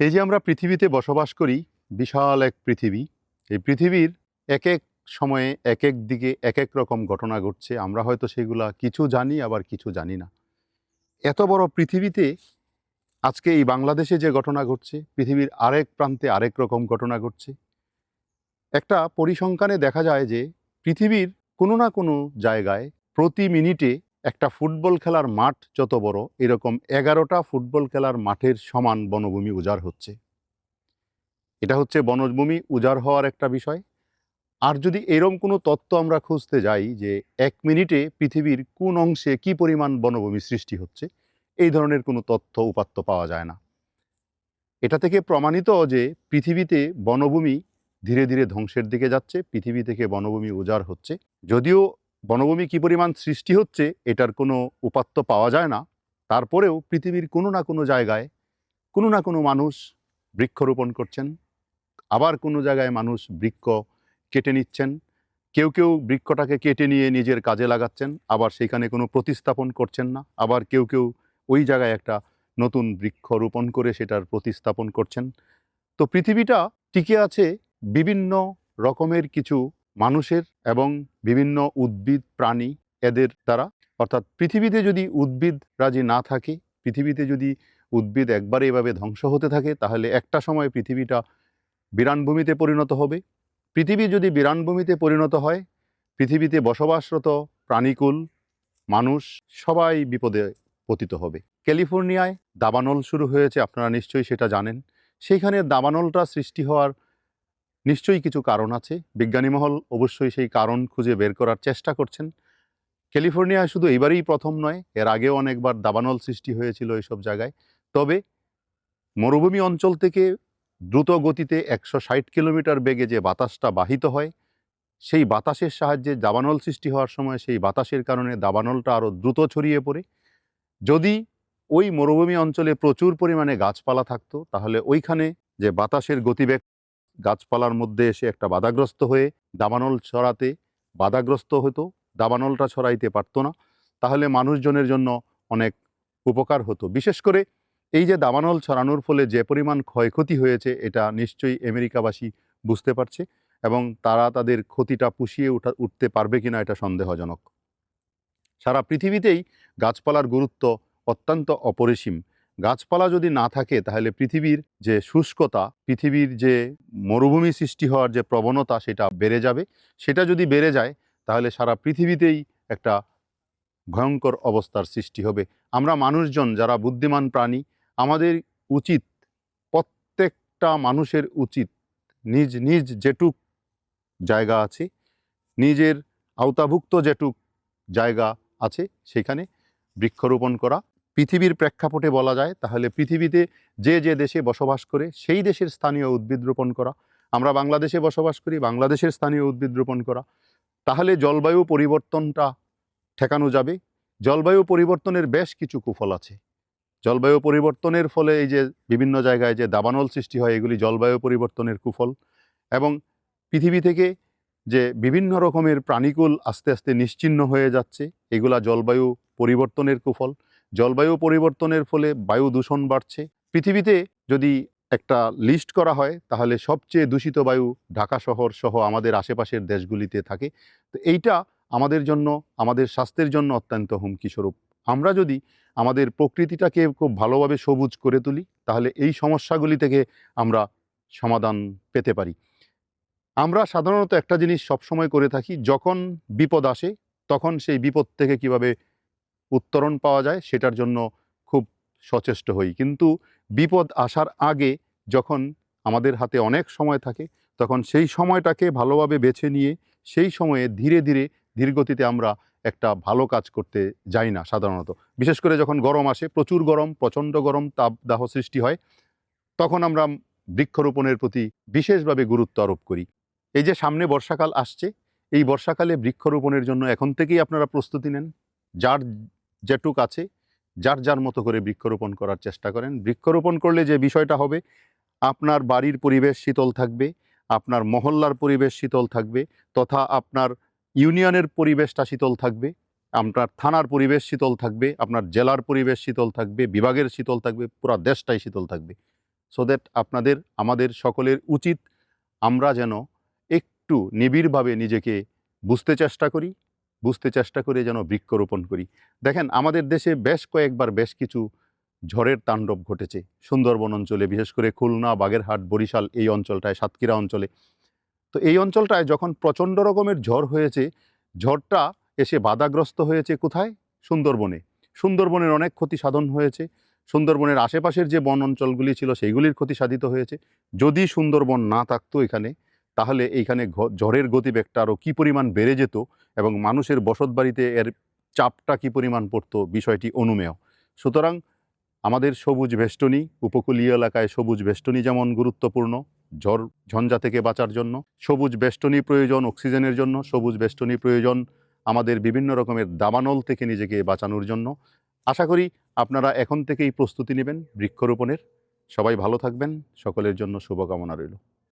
এই যে আমরা পৃথিবীতে বসবাস করি, বিশাল এক পৃথিবী, এই পৃথিবীর এক এক সময়ে এক এক দিকে এক এক রকম ঘটনা ঘটছে। আমরা হয়তো সেগুলা কিছু জানি, আবার কিছু জানি না। এত বড় পৃথিবীতে আজকে এই বাংলাদেশে যে ঘটনা ঘটছে, পৃথিবীর আরেক প্রান্তে আরেক রকম ঘটনা ঘটছে। একটা পরিসংখ্যানে দেখা যায় যে, পৃথিবীর কোনো না কোনো জায়গায় প্রতি মিনিটে একটা ফুটবল খেলার মাঠ যত বড়, এরকম এগারোটা ফুটবল খেলার মাঠের সমান বনভূমি উজাড় হচ্ছে। এটা হচ্ছে বনভূমি উজাড় হওয়ার একটা বিষয়। আর যদি এরম কোনো তত্ত্ব আমরা খুঁজতে যাই যে এক মিনিটে পৃথিবীর কোন অংশে কি পরিমাণ বনভূমি সৃষ্টি হচ্ছে, এই ধরনের কোনো তথ্য উপাত্ত পাওয়া যায় না। এটা থেকে প্রমাণিত যে পৃথিবীতে বনভূমি ধীরে ধীরে ধ্বংসের দিকে যাচ্ছে, পৃথিবী থেকে বনভূমি উজাড় হচ্ছে। যদিও বনভূমি কী পরিমাণ সৃষ্টি হচ্ছে, এটার কোনো উপাত্ত পাওয়া যায় না। তারপরেও পৃথিবীর কোনো না কোনো জায়গায় কোনো না কোনো মানুষ বৃক্ষরোপণ করছেন। আবার কোনো জায়গায় মানুষ বৃক্ষ কেটে নিচ্ছেন। কেউ কেউ বৃক্ষটাকে কেটে নিয়ে নিজের কাজে লাগাচ্ছেন, আবার সেখানে কোনো প্রতিস্থাপন করছেন না। আবার কেউ কেউ ওই জায়গায় একটা নতুন বৃক্ষ রোপণ করে সেটার প্রতিস্থাপন করছেন। তো পৃথিবীটা টিকে আছে বিভিন্ন রকমের কিছু মানুষের এবং বিভিন্ন উদ্ভিদ প্রাণী এদের দ্বারা, অর্থাৎ পৃথিবীতে যদি উদ্ভিদ রাজি না থাকে, পৃথিবীতে যদি উদ্ভিদ একবারে এভাবে ধ্বংস হতে থাকে, তাহলে একটা সময় পৃথিবীটা বিরানভূমিতে পরিণত হবে। পৃথিবী যদি বিরানভূমিতে পরিণত হয়, পৃথিবীতে বসবাসরত প্রাণীকুল, মানুষ সবাই বিপদে পতিত হবে। ক্যালিফোর্নিয়ায় দাবানল শুরু হয়েছে, আপনারা নিশ্চয়ই সেটা জানেন। সেইখানে দাবানলটা সৃষ্টি হওয়ার নিশ্চয়ই কিছু কারণ আছে। বিজ্ঞানী মহল অবশ্যই সেই কারণ খুঁজে বের করার চেষ্টা করছেন। ক্যালিফোর্নিয়ায় শুধু এবারেই প্রথম নয়, এর আগেও অনেকবার দাবানল সৃষ্টি হয়েছিল এইসব জায়গায়। তবে মরুভূমি অঞ্চল থেকে দ্রুত গতিতে একশো ষাট কিলোমিটার বেগে যে বাতাসটা বাহিত হয়, সেই বাতাসের সাহায্যে দাবানল সৃষ্টি হওয়ার সময় সেই বাতাসের কারণে দাবানলটা আরও দ্রুত ছড়িয়ে পড়ে। যদি ওই মরুভূমি অঞ্চলে প্রচুর পরিমাণে গাছপালা থাকতো, তাহলে ওইখানে যে বাতাসের গতিবেগ গাছপালার মধ্যে এসে একটা বাধাগ্রস্ত হয়ে দাবানল ছড়াতে বাধাগ্রস্ত হতো, দাবানলটা ছড়াইতে পারতো না। তাহলে মানুষজনের জন্য অনেক উপকার হতো। বিশেষ করে এই যে দাবানল ছড়ানোর ফলে যে পরিমাণ ক্ষয়ক্ষতি হয়েছে, এটা নিশ্চয়ই আমেরিকাবাসী বুঝতে পারছে এবং তারা তাদের ক্ষতিটা পুষিয়ে উঠা, উঠতে পারবে কিনা এটা সন্দেহজনক। সারা পৃথিবীতেই গাছপালার গুরুত্ব অত্যন্ত অপরিসীম। গাছপালা যদি না থাকে, তাহলে পৃথিবীর যে শুষ্কতা, পৃথিবীর যে মরুভূমি সৃষ্টি হওয়ার যে প্রবণতা সেটা বেড়ে যাবে। সেটা যদি বেড়ে যায়, তাহলে সারা পৃথিবীতেই একটা ভয়ঙ্কর অবস্থার সৃষ্টি হবে। আমরা মানুষজন যারা বুদ্ধিমান প্রাণী, আমাদের উচিত, প্রত্যেকটা মানুষের উচিত নিজ নিজ যেটুক জায়গা আছে, নিজের আওতাভুক্ত যেটুক জায়গা আছে, সেখানে বৃক্ষরোপণ করা। পৃথিবীর প্রেক্ষাপটে বলা যায়, তাহলে পৃথিবীতে যে যে দেশে বসবাস করে, সেই দেশের স্থানীয় উদ্ভিদ রোপণ করা। আমরা বাংলাদেশে বসবাস করি, বাংলাদেশের স্থানীয় উদ্ভিদ রোপণ করা। তাহলে জলবায়ু পরিবর্তনটা ঠেকানো যাবে। জলবায়ু পরিবর্তনের বেশ কিছু কুফল আছে। জলবায়ু পরিবর্তনের ফলে এই যে বিভিন্ন জায়গায় যে দাবানল সৃষ্টি হয়, এগুলি জলবায়ু পরিবর্তনের কুফল। এবং পৃথিবী থেকে যে বিভিন্ন রকমের প্রাণীকুল আস্তে আস্তে নিশ্চিহ্ন হয়ে যাচ্ছে, এগুলা জলবায়ু পরিবর্তনের কুফল। জলবায়ু পরিবর্তনের ফলে বায়ু দূষণ বাড়ছে। পৃথিবীতে যদি একটা লিস্ট করা হয়, তাহলে সবচেয়ে দূষিত বায়ু ঢাকা শহর সহ আমাদের আশেপাশের দেশগুলিতে থাকে। তো এইটা আমাদের জন্য, আমাদের স্বাস্থ্যের জন্য অত্যন্ত হুমকি স্বরূপ। আমরা যদি আমাদের প্রকৃতিটাকে খুব ভালোভাবে সবুজ করে তুলি, তাহলে এই সমস্যাগুলি থেকে আমরা সমাধান পেতে পারি। আমরা সাধারণত একটা জিনিস সবসময় করে থাকি, যখন বিপদ আসে, তখন সেই বিপদ থেকে কীভাবে উত্তরণ পাওয়া যায়, সেটার জন্য খুব সচেষ্ট হই। কিন্তু বিপদ আসার আগে যখন আমাদের হাতে অনেক সময় থাকে, তখন সেই সময়টাকে ভালোভাবে বেছে নিয়ে, সেই সময়ে ধীরে ধীরে ধীরগতিতে আমরা একটা ভালো কাজ করতে যাই না সাধারণত। বিশেষ করে যখন গরম আসে, প্রচুর গরম, প্রচণ্ড গরম, তাপদাহ সৃষ্টি হয়, তখন আমরা বৃক্ষরোপণের প্রতি বিশেষভাবে গুরুত্ব আরোপ করি। এই যে সামনে বর্ষাকাল আসছে, এই বর্ষাকালে বৃক্ষরোপণের জন্য এখন থেকেই আপনারা প্রস্তুতি নেন। যার যেটুক আছে, যার যার মতো করে বৃক্ষরোপণ করার চেষ্টা করেন। বৃক্ষরোপণ করলে যে বিষয়টা হবে, আপনার বাড়ির পরিবেশ শীতল থাকবে, আপনার মহল্লার পরিবেশ শীতল থাকবে, তথা আপনার ইউনিয়নের পরিবেশটা শীতল থাকবে, আপনার থানার পরিবেশ শীতল থাকবে, আপনার জেলার পরিবেশ শীতল থাকবে, বিভাগের শীতল থাকবে, পুরো দেশটাই শীতল থাকবে। সো দ্যাট আপনাদের, আমাদের সকলের উচিত আমরা যেন একটু নিবিড়ভাবে নিজেকে বুঝতে চেষ্টা করি বুঝতে চেষ্টা করে, যেন বৃক্ষরোপণ করি। দেখেন, আমাদের দেশে বেশ কয়েকবার বেশ কিছু ঝড়ের তাণ্ডব ঘটেছে সুন্দরবন অঞ্চলে, বিশেষ করে খুলনা, বাগেরহাট, বরিশাল এই অঞ্চলটায়, সাতক্ষীরা অঞ্চলে। তো এই অঞ্চলটায় যখন প্রচণ্ড রকমের ঝড় হয়েছে, ঝড়টা এসে বাধাগ্রস্ত হয়েছে কোথায়? সুন্দরবনে। সুন্দরবনের অনেক ক্ষতি সাধন হয়েছে। সুন্দরবনের আশেপাশের যে বন অঞ্চলগুলি ছিল, সেইগুলির ক্ষতি সাধিত হয়েছে। যদি সুন্দরবন না থাকতো এখানে তাহলে এইখানে ঝড়ের গতিবেগটা আরও কী পরিমাণ বেড়ে যেত এবং মানুষের বসতবাড়িতে এর চাপটা কী পরিমাণ পড়তো বিষয়টি অনুমেয়। সুতরাং আমাদের সবুজ বেষ্টনী, উপকূলীয় এলাকায় সবুজ বেষ্টনী যেমন গুরুত্বপূর্ণ, ঝড়, ঝঞ্ঝা থেকে বাঁচার জন্য, সবুজ বেষ্টনী প্রয়োজন অক্সিজেনের জন্য, সবুজ বেষ্টনী প্রয়োজন আমাদের বিভিন্ন রকমের দাবানল থেকে নিজেকে বাঁচানোর জন্য। আশা করি আপনারা এখন থেকেই প্রস্তুতি নেবেন বৃক্ষরোপণের। সবাই ভালো থাকবেন, সকলের জন্য শুভকামনা রইল।